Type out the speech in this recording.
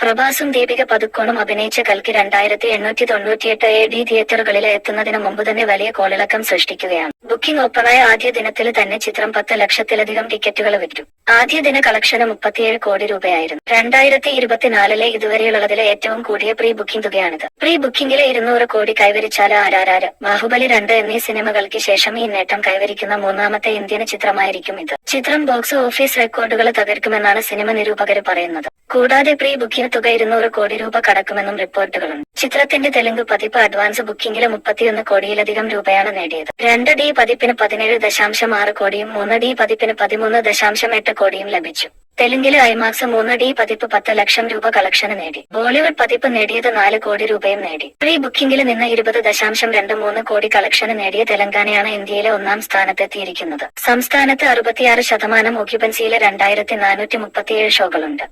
പ്രഭാസും ദീപിക പതുക്കോണും അഭിനയിച്ച കൽക്കി രണ്ടായിരത്തി എണ്ണൂറ്റി തൊണ്ണൂറ്റിയെട്ട് എ ഡി തിയേറ്ററുകളിൽ എത്തുന്നതിന് മുമ്പ് തന്നെ വലിയ കോളിളക്കം സൃഷ്ടിക്കുകയാണ്. ബുക്കിംഗ് ഓപ്പണായ ആദ്യ ദിനത്തിൽ തന്നെ ചിത്രം പത്ത് ലക്ഷത്തിലധികം ടിക്കറ്റുകൾ വിറ്റു. ആദ്യ ദിന കളക്ഷന് മുപ്പത്തിയേഴ് കോടി രൂപയായിരുന്നു. രണ്ടായിരത്തി ഇരുപത്തിനാലിലെ ഇതുവരെയുള്ളതിലെ ഏറ്റവും കൂടിയ പ്രീ ബുക്കിംഗ് തുകയാണിത്. പ്രീ ബുക്കിംഗിലെ ഇരുന്നൂറ് കോടി കൈവരിച്ചാൽ ആരാരാര? ബാഹുബലി രണ്ട് എന്നീ സിനിമകൾക്ക് ശേഷം ഈ നേട്ടം കൈവരിക്കുന്ന മൂന്നാമത്തെ ഇന്ത്യൻ ചിത്രമായിരിക്കും ഇത്. ചിത്രം ബോക്സ് ഓഫീസ് റെക്കോർഡുകൾ തകർക്കുമെന്നാണ് സിനിമ നിരൂപകർ പറയുന്നത്. കൂടാതെ പ്രീ ബുക്കിംഗ് തുക ഇരുന്നൂറ് കോടി രൂപ കടക്കുമെന്നും റിപ്പോർട്ടുകളുണ്ട്. ചിത്രത്തിന്റെ തെലുങ്ക് പതിപ്പ് അഡ്വാൻസ് ബുക്കിംഗിൽ മുപ്പത്തിയൊന്ന് കോടിയിലധികം രൂപയാണ് നേടിയത്. രണ്ട് ഡി പതിപ്പിന് പതിനേഴ് ദശാംശം ആറ് കോടിയും മൂന്ന് ഡി പതിപ്പിന് പതിമൂന്ന് ദശാംശം എട്ട് കോടിയും ലഭിച്ചു. തെലുങ്കിലെ ഐമാക്സ് മൂന്ന് ഡി പതിപ്പ് പത്ത് ലക്ഷം രൂപ കളക്ഷന് നേടി. ബോളിവുഡ് പതിപ്പ് നേടിയത് നാല് കോടി രൂപയും നേടി. പ്രീ ബുക്കിംഗിൽ നിന്ന് ഇരുപത് ദശാംശം രണ്ട് മൂന്ന് കോടി കളക്ഷന് നേടിയ തെലങ്കാനയാണ് ഇന്ത്യയിലെ ഒന്നാം സ്ഥാനത്തെത്തിയിരിക്കുന്നത്. സംസ്ഥാനത്ത് അറുപത്തിയാറ് ശതമാനം ഒക്യുപൻസിയിലെ രണ്ടായിരത്തി നാനൂറ്റി മുപ്പത്തിയേഴ് ഷോകളുണ്ട്.